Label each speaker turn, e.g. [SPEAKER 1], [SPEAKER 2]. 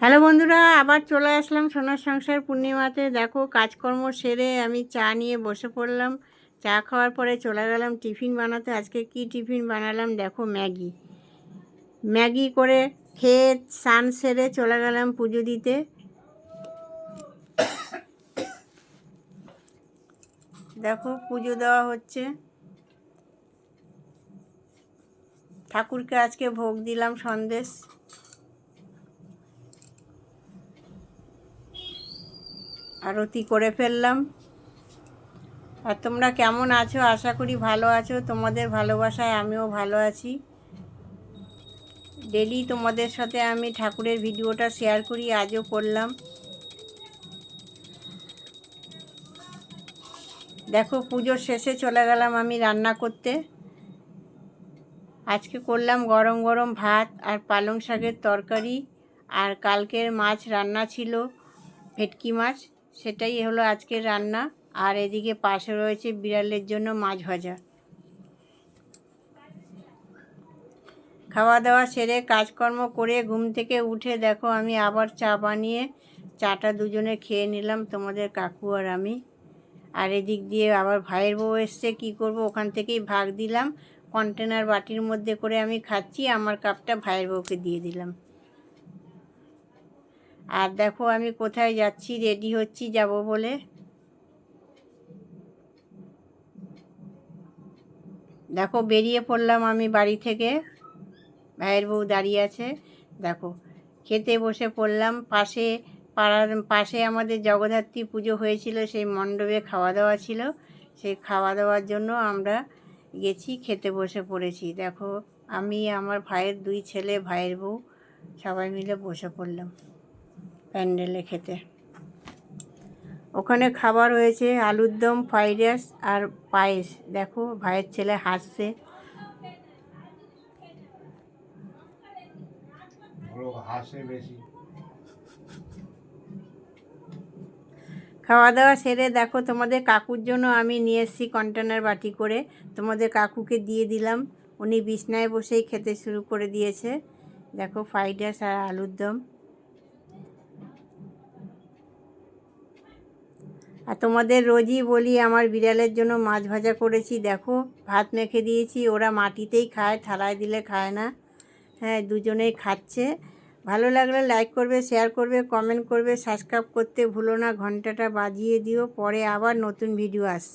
[SPEAKER 1] Hello বন্ধুরা, আবার চলে আসলাম সোনার সংসার পূর্ণিমাতে। দেখো, কাজকর্ম সেরে আমি চা নিয়ে বসে পড়লাম। চা খাওয়ার পরে চলে গেলাম টিফিন বানাতে। আজকে কি টিফিন বানালাম দেখো, ম্যাগি। ম্যাগি করে খেয়ে স্নান সেরে চলে গেলাম পুজো দিতে। দেখো, পুজো দেওয়া হচ্ছে। ঠাকুরকে আজকে ভোগ দিলাম সন্দেশ। আরতি করে ফেললাম। আর তোমরা কেমন আছো? আশা করি ভালো আছো। তোমাদের ভালোবাসায় আমিও ভালো আছি। ডেলি তোমাদের সাথে আমি ঠাকুরের ভিডিওটা শেয়ার করি, আজও করলাম। দেখো, পুজোর শেষে চলে গেলাম আমি রান্না করতে। আজকে করলাম গরম গরম ভাত আর পালং শাকের তরকারি। আর কালকের মাছ রান্না ছিল, ভেটকি মাছ। সেটাই হলো আজকের রান্না। আর এদিকে পাশে রয়েছে বিড়ালের জন্য মাছ ভাজা। খাওয়া দাওয়া সেরে কাজকর্ম করে ঘুম থেকে উঠে দেখো আমি আবার চা বানিয়ে চাটা দুজনে খেয়ে নিলাম, তোমাদের কাকু আর আমি। আর এদিক দিয়ে আবার ভাইয়ের বউ এসছে, কী করব? ওখান থেকেই ভাগ দিলাম। কন্টেনার বাটির মধ্যে করে আমি খাচ্ছি, আমার কাপটা ভাইয়ের বউকে দিয়ে দিলাম। আর দেখো আমি কোথায় যাচ্ছি রেডি হচ্ছি, যাব বলে। দেখো বেরিয়ে পড়লাম আমি বাড়ি থেকে। ভাইয়ের বউ দাঁড়িয়ে আছে। দেখো, খেতে বসে পড়লাম। পাশে পাড়ার, পাশে আমাদের জগদ্ধাত্রী পুজো হয়েছিল, সেই মণ্ডপে খাওয়া দাওয়া ছিল। সেই খাওয়া দাওয়ার জন্য আমরা গেছি, খেতে বসে পড়েছি। দেখো, আমি, আমার ভাইয়ের দুই ছেলে, ভাইয়ের বউ, সবাই মিলে বসে পড়লাম। প্যান্ডেলে খেতে। ওখানে খাবার হয়েছে আলুর দম ফ্রাইড রাইস আর পায়েস। দেখো ভাইয়ের ছেলে হাসছে। খাওয়া দাওয়া সেরে দেখো তোমাদের কাকুর জন্য আমি নিয়ে এসেছি কন্টেনার বাটি করে। তোমাদের কাকুকে দিয়ে দিলাম। উনি বিছনায় বসেই খেতে শুরু করে দিয়েছে। দেখো ফ্রাইড রাইস আর আলুর দম। আর তোমাদের রোজই বলি, আমার বিড়ালের জন্য মাছ ভাজা করেছি। দেখো, ভাত মেখে দিয়েছি, ওরা মাটিতেই খায়, থালায় দিলে খায় না। হ্যাঁ দুজনেই খাচ্ছে। ভালো লাগলে লাইক করবে শেয়ার করবে কমেন্ট করবে সাবস্ক্রাইব করতে ভুলো না, ঘন্টাটা বাজিয়ে দিও, পরে আবার নতুন ভিডিও আসছে।